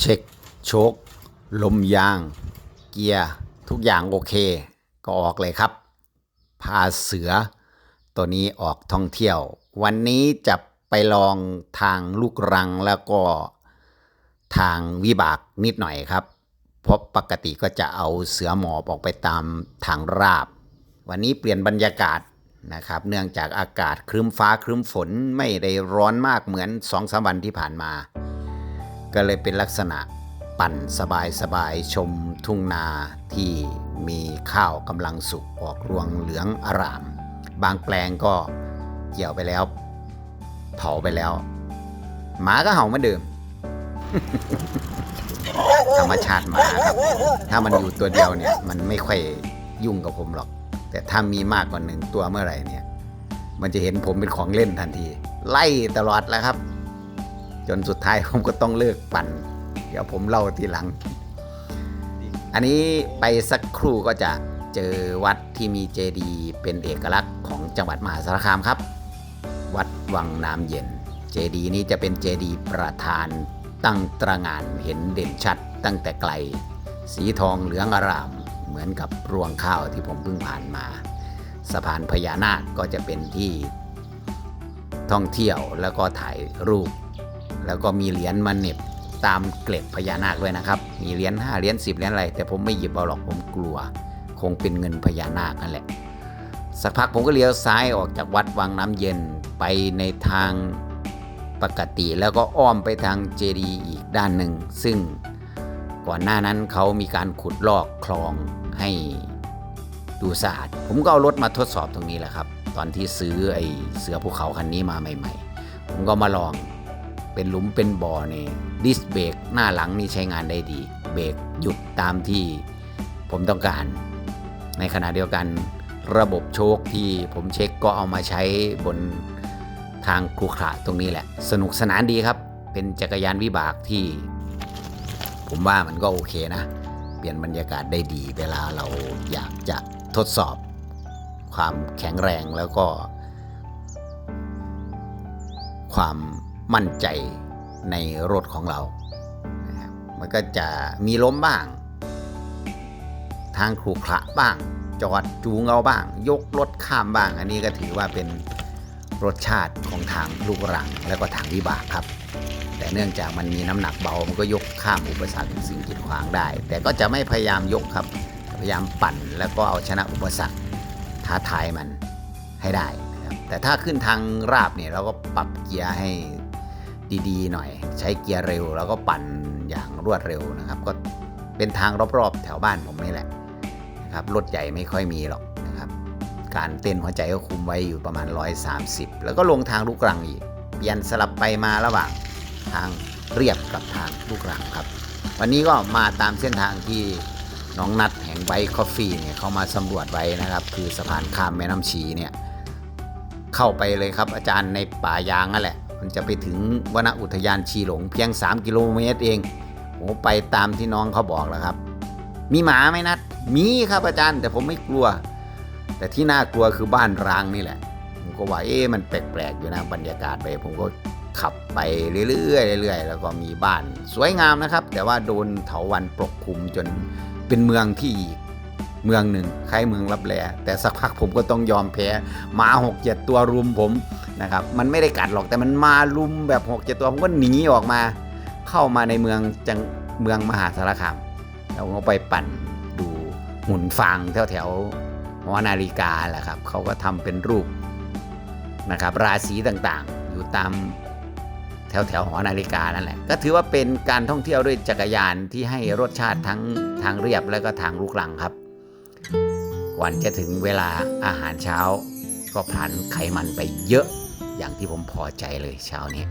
เช็คโชคลมยาง เกียร์ทุกอย่างโอเค ก็ออกเลยครับ พาเสือ ตัวนี้ออกท่องเที่ยว วันนี้จะไปลองทางลูกรังแล้วก็ทางวิบากนิดหน่อยครับ เพราะปกติก็จะเอาเสือหมอบออกไปตามทางราบ วันนี้เปลี่ยนบรรยากาศนะครับ เนื่องจากอากาศครึ้มฟ้าครึ้มฝนไม่ได้ร้อนมากเหมือนสองสามวันที่ผ่านมา ก็เลยเป็นลักษณะปั่นสบายสบายๆชมทุ่งนาที่มีข้าวกำลังสุกออกรวงเหลืองอาราม บางแปลงก็เกี่ยวไปแล้ว เผาไปแล้ว หมาก็เห่าเหมือนเดิมธรรมชาติหมาครับ ถ้ามันอยู่ตัวเดียวเนี่ย มันไม่ค่อยยุ่งกับผมหรอก แต่ถ้ามีมากกว่าหนึ่งตัวเมื่อไหร่เนี่ย มันจะเห็นผมเป็นของเล่นทันที ไล่ตลอดแล้วครับ จนสุดท้ายผมก็ต้องเลิกปั่น เดี๋ยวผมเล่าทีหลัง อันนี้ไปสักครู่ก็จะเจอวัดที่มีเจดีย์เป็นเอกลักษณ์ของจังหวัดมหาสารคามครับ วัดวังน้ำเย็น เจดีย์นี้จะเป็นเจดีย์ประธานตั้งตระหงานเห็นเด่นชัดตั้งแต่ไกล สีทองเหลืองอาราม เหมือนกับรวงข้าวที่ผมเพิ่งผ่านมา สะพานพญานาคก็จะเป็นที่ท่องเที่ยวแล้วก็ถ่ายรูป แล้วก็มีเหรียญมาเน็บตามเกล็ดพญานาคด้วยนะครับ มีเหรียญห้าเหรียญสิบเหรียญอะไร แต่ผมไม่หยิบเอาหรอกผมกลัว คงเป็นเงินพญานาคนั่นแหละ สักพักผมก็เลี้ยวซ้ายออกจากวัดวังน้ำเย็นไปในทางปกติแล้วก็อ้อมไปทางเจดีย์อีกด้านหนึ่ง ซึ่งก่อนหน้านั้นเขามีการขุดลอกคลองให้ดูสะอาด ผมก็เอารถมาทดสอบตรงนี้แหละครับ ตอนที่ซื้อไอเสือภูเขาคันนี้มาใหม่ ๆ ผมก็มาลอง เป็นหลุมเป็นบ่อนี่ดิสเบรกหน้าหลังนี่ใช้งานได้ดี เบรกหยุดตามที่ผมต้องการ ในขณะเดียวกันระบบโชคที่ผมเช็คก็เอามาใช้บนทางครูขระตรงนี้แหละ สนุกสนานดีครับ เป็นจักรยานวิบากที่ ผมว่ามันก็โอเคนะ เปลี่ยนบรรยากาศได้ดี เวลาเราอยากจะทดสอบ ความแข็งแรงแล้วก็ ความ มั่นใจในรถของเรานะครับมันก็จะมีล้มบ้าง ทางขรุขระบ้าง จอดจูงเอาบ้าง ยกรถข้ามบ้าง อันนี้ก็ถือว่าเป็นรสชาติของทางลูกรังและก็ทางวิบากครับ แต่เนื่องจากมันมีน้ำหนักเบา มันก็ยกข้ามอุปสรรคสิ่งกีดขวางได้ แต่ก็จะไม่พยายามยกครับ พยายามปั่นแล้วก็เอาชนะอุปสรรคท้าทายมันให้ได้นะครับแต่ถ้าขึ้นทางราบเนี่ยเราก็ปรับเกียร์ให้ ดีๆ หน่อย ใช้เกียร์เร็ว แล้วก็ปั่นอย่างรวดเร็วนะครับ ก็เป็นทางรอบๆ แถวบ้านผมนี่แหละนะครับรถใหญ่ไม่ค่อยมีหรอกนะครับ การเต้นหัวใจก็คุมไว้อยู่ประมาณ 130 แล้วก็ลงทางลูกรังอีกเปลี่ยนสลับไปมาระหว่างทางเรียบกับทางลูกรังครับ วันนี้ก็มาตามเส้นทางที่น้องนัดแห่งไบค์คอฟฟี่เนี่ยเขามาสำรวจไว้นะครับ คือสะพานข้ามแม่น้ำชีเนี่ยเข้าไปเลยครับอาจารย์ในป่ายางนั่นแหละ มันจะไปถึงวนอุทยานชีหลงเพียง 3 กิโลเมตรเองโอ้ไปตามที่น้องเขาบอกแล้วครับ มีหมาไหมนัด มีครับอาจารย์ แต่ผมไม่กลัว แต่ที่น่ากลัวคือบ้านร้างนี่แหละ ผมก็ว่าเอ๊ะมันแปลกๆอยู่นะบรรยากาศไปผมก็ขับไปเรื่อยๆเรื่อยๆแล้วก็มีบ้านสวยงามนะครับ แต่ว่าโดนเถาวันปกคลุมจนเป็นเมืองที่เมืองหนึ่งคล้ายเมืองรับแลแต่สักพักผมก็ต้องยอมแพ้หมาหกเจ็ดตัวรุมผม นะครับ มันไม่ได้กัดหรอกแต่มันมารุมแบบหกเจ็ดตัวผมก็หนีออกมา เข้ามาในเมืองจังเมืองมหาสารคามแล้วผมก็ไปปั่นดูหุ่นฟางแถวแถวหอนาฬิกาแหละครับเขาก็ทำเป็นรูปนะครับ ราศีต่างๆ อยู่ตามแถวแถวหอนาฬิกานั่นแหละก็ถือว่าเป็นการท่องเที่ยวด้วยจักรยานที่ให้รสชาติทั้งทางเรียบและก็ทางลูกลังครับก่อนจะถึงเวลาอาหารเช้าก็ผลันไขมันไปเยอะ อย่างที่ผมพอใจเลยเช้านี้